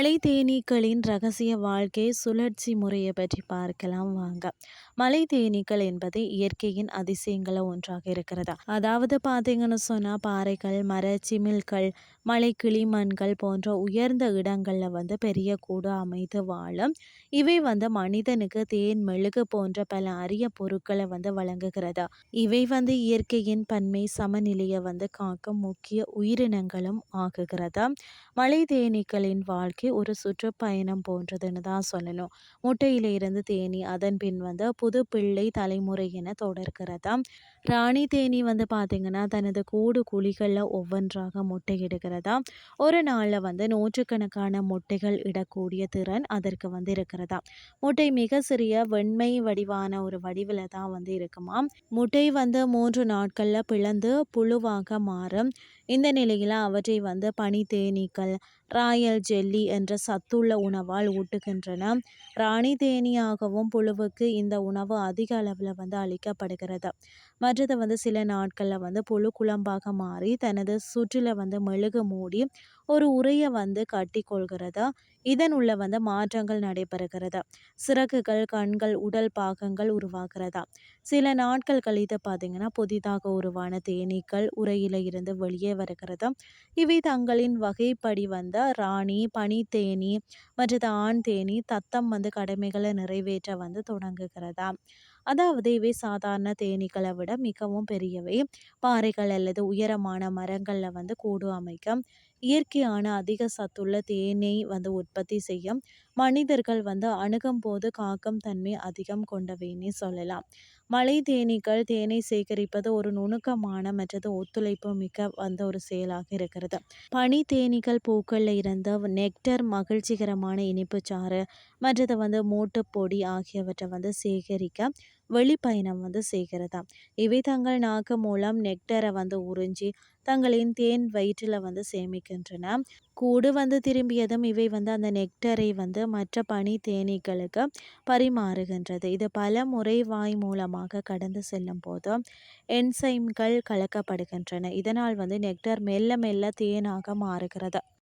தேனீக்களின் ரகசிய வாழ்க்கை சுழற்சி முறையை பற்றி பார்க்கலாம் வாங்க. மலை தேனீக்கள் என்பது இயற்கையின் அதிசயங்கள ஒன்றாக இருக்கிறதா? அதாவது பார்த்தீங்கன்னு சொன்னால் பாறைகள் மர சிமிழ்கள் மலை கிளிமண்கள் போன்ற உயர்ந்த இடங்களில் வந்து பெரிய கூடு அமைத்து வாழும். இவை வந்து மனிதனுக்கு தேன் மெழுகு போன்ற பல அரிய பொருட்களை வந்து வழங்குகிறதா? இவை வந்து இயற்கையின் பன்மை சமநிலையை வந்து காக்கும் முக்கிய உயிரினங்களும் ஆகுகிறதா மலை தேனீக்களின் வாழ்க்கை ஒரு சுற்றுப்பயணம் போன்றதுன்னு தான் சொல்லணும். முட்டையிலிருந்து தேனி அதன் பின் வந்து புது பிள்ளை தலைமுறை என தொடர்கிறதா? ராணி தேனி வந்து பார்த்திங்கன்னா தனது கூடு குழிகளில் ஒவ்வொன்றாக முட்டையிடுகிறதா ஒரு நாளில் வந்து நூற்றுக்கணக்கான முட்டைகள் இடக்கூடிய திறன் அதற்கு வந்து இருக்கிறதா? முட்டை மிக சிறிய வெண்மை வடிவான ஒரு வடிவில் தான் வந்து இருக்குமா? முட்டை வந்து மூன்று நாட்களில் பிளந்து புழுவாக மாறும். இந்த நிலையில் அவற்றை வந்து பனி தேனீக்கள் ராயல் ஜெல்லி என்ற சத்துள்ள உணவால் ஊட்டுகின்றன. ராணி தேனியாகவும் புழுவுக்கு இந்த உணவு அதிக அளவில் வந்து அளிக்கப்படுகிறது. மற்றது வந்து சில நாட்களில் வந்து புழு குழம்பாக மாறி தனது சுற்றில வந்து மெழுகு மூடி ஒரு உரையை வந்து கட்டி இதன் உள்ள வந்து மாற்றங்கள் நடைபெறுகிறதா? சிறகுகள் கண்கள் உடல் பாகங்கள் உருவாகிறதா? சில நாட்கள் கழித்து பார்த்தீங்கன்னா புதிதாக உருவான தேனீக்கள் உரையில இருந்து வெளியே வருகிறதா? இவை தங்களின் வகைப்படி வந்த ராணி பனி தேனி மற்றது ஆண் தேனி தத்தம் வந்து கடமைகளை நிறைவேற்ற வந்து தொடங்குகிறதா? அதாவது இவை சாதாரண தேனீக்களை விட மிகவும் பெரியவை. பாறைகள் அல்லது உயரமான மரங்களில் வந்து கூடு அமைக்க இயற்கையான அதிக சத்துள்ள தேனை வந்து உற்பத்தி செய்யும். மனிதர்கள் வந்து அணுகும் போது காக்கும் தன்மை அதிகம் கொண்டவைன்னு சொல்லலாம். மலை தேனீக்கள் தேனை சேகரிப்பது ஒரு நுணுக்கமான மற்றது ஒத்துழைப்பு மிக்க வந்த ஒரு செயலாக இருக்கிறது. பனி தேனீக்கள் பூக்களில் இருந்த நெக்டர் மகிழ்ச்சிகரமான இனிப்புச்சாறு மற்றது வந்து மூட்டு பொடி ஆகியவற்றை வந்து சேகரிக்க வெளிப்பயணம் வந்து செய்கிறதாம். இவை தங்கள் நாக்கு மூலம் நெக்டரை வந்து உறிஞ்சி தங்களின் தேன் வயிற்றில் வந்து சேமிக்கின்றன. கூடு வந்து திரும்பியதும் இவை வந்து அந்த நெக்டரை வந்து மற்ற பனி தேனீக்களுக்கு பரிமாறுகின்றது. இது பல முறை வாய் மூலமாக கடந்து செல்லும் போது என்சைம்கள் கலக்கப்படுகின்றன. இதனால் வந்து நெக்டர் மெல்ல மெல்ல தேனாக மாறுகிறது.